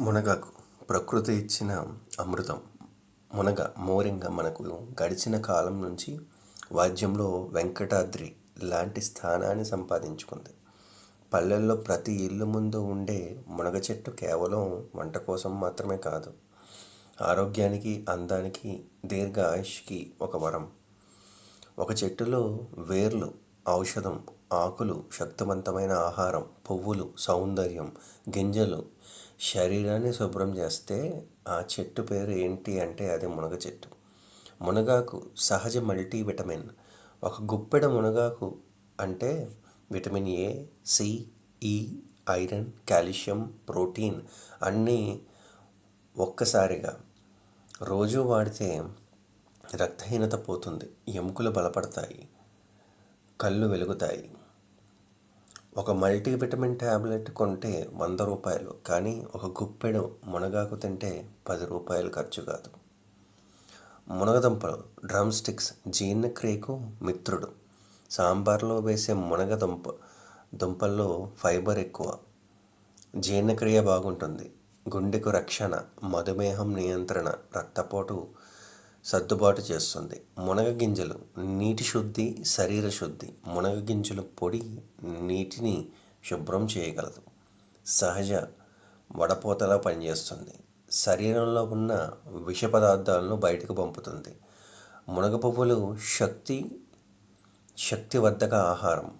మునగకు ప్రకృతి ఇచ్చిన అమృతం మునగ మోరింగ మనకు గడిచిన కాలం నుంచి వాద్యంలో వెంకటాద్రి లాంటి స్థానాన్ని సంపాదించుకుంది. పల్లెల్లో ప్రతి ఇల్లు ముందు ఉండే మునగ చెట్టు కేవలం వంట కోసం మాత్రమే కాదు ఆరోగ్యానికి అందానికి దీర్ఘ ఆయుష్కి ఒక వరం. ఒక చెట్టులో వేర్లు ఔషధం ఆకులు శక్తివంతమైన ఆహారం పువ్వులు సౌందర్యం గింజలు. శరీరాన్ని శుభ్రం చేస్తే ఆ చెట్టు పేరు ఏంటి అంటే అది మునగ చెట్టు. మునగాకు సహజ మల్టీ విటమిన్ ఒక గుప్పెడ మునగాకు అంటే vitamin A C E iron calcium protein అన్నీ ఒక్కసారిగా. రోజు వాడితే రక్తహీనత పోతుంది ఎముకలు బలపడతాయి. కళ్ళు వెలుగుతాయి. ఒక మల్టీవిటమిన్ ట్యాబ్లెట్ కొంటే వంద రూపాయలు కానీ ఒక గుప్పెడు మునగాకు తింటే పది రూపాయలు ఖర్చు కాదు. మునగదుంపలు డ్రమ్ స్టిక్స్ జీర్ణక్రియకు మిత్రుడు. సాంబార్లో వేసే మునగదుంప దుంపల్లో ఫైబర్ ఎక్కువ. జీర్ణక్రియ బాగుంటుంది. గుండెకు రక్షణ మధుమేహం నియంత్రణ రక్తపోటు సర్దుబాటు చేస్తుంది. మునగ గింజలు నీటి శుద్ధి శరీర శుద్ధి. మునగ గింజలు పొడి నీటిని శుభ్రం చేయగలదు. సహజ వడపోతలా పనిచేస్తుంది. శరీరంలో ఉన్న విష పదార్థాలను బయటకు పంపుతుంది. మునగ పువ్వులు శక్తి శక్తివర్ధక ఆహారం.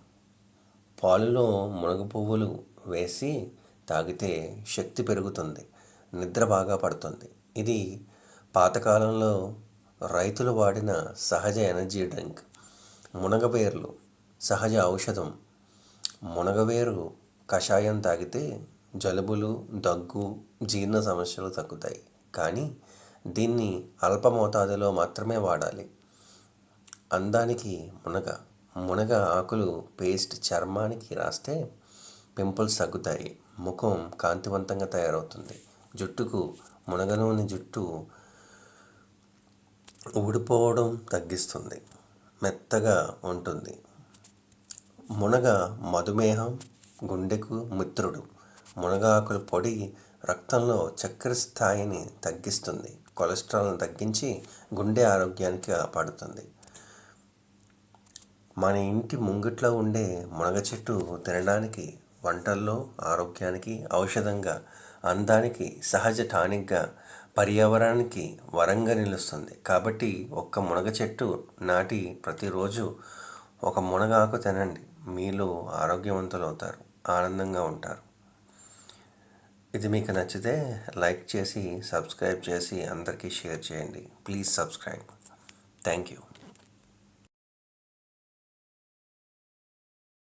పాలులో మునగ పువ్వులు వేసి తాగితే శక్తి పెరుగుతుంది. నిద్ర బాగా పడుతుంది. ఇది పాతకాలంలో రైతులు వాడిన సహజ ఎనర్జీ డ్రింక్. మునగవేర్లు సహజ ఔషధం. మునగవేరు కషాయం తాగితే జలుబులు దగ్గు జీర్ణ సమస్యలు తగ్గుతాయి. కానీ దీన్ని అల్ప మోతాదులో మాత్రమే వాడాలి. అందానికి మునగ. మునగ ఆకులు పేస్ట్ చర్మానికి రాస్తే పింపుల్స్ తగ్గుతాయి. ముఖం కాంతివంతంగా తయారవుతుంది. జుట్టుకు మునగలోని జుట్టు ఊడిపోవడం తగ్గిస్తుంది. మెత్తగా ఉంటుంది. మునగ మధుమేహం గుండెకు మిత్రుడు. మునగాకుల పొడి రక్తంలో చక్కెర స్థాయిని తగ్గిస్తుంది. కొలెస్ట్రాల్ని తగ్గించి గుండె ఆరోగ్యానికి కాపాడుతుంది. మన ఇంటి ముంగిట్లో ఉండే మునగ చెట్టు తినడానికి వంటల్లో ఆరోగ్యానికి ఔషధంగా అందానికి సహజ టానిక్గా పర్యావరణానికి వరంగా నిలుస్తుంది. కాబట్టి ఒక్క మునగ చెట్టు నాటి ప్రతిరోజు ఒక మునగ ఆకు తినండి. మీలో ఆరోగ్యవంతులు అవుతారు ఆనందంగా ఉంటారు. ఇది మీకు నచ్చితే లైక్ చేసి సబ్స్క్రైబ్ చేసి అందరికీ షేర్ చేయండి. Please subscribe. Thank you.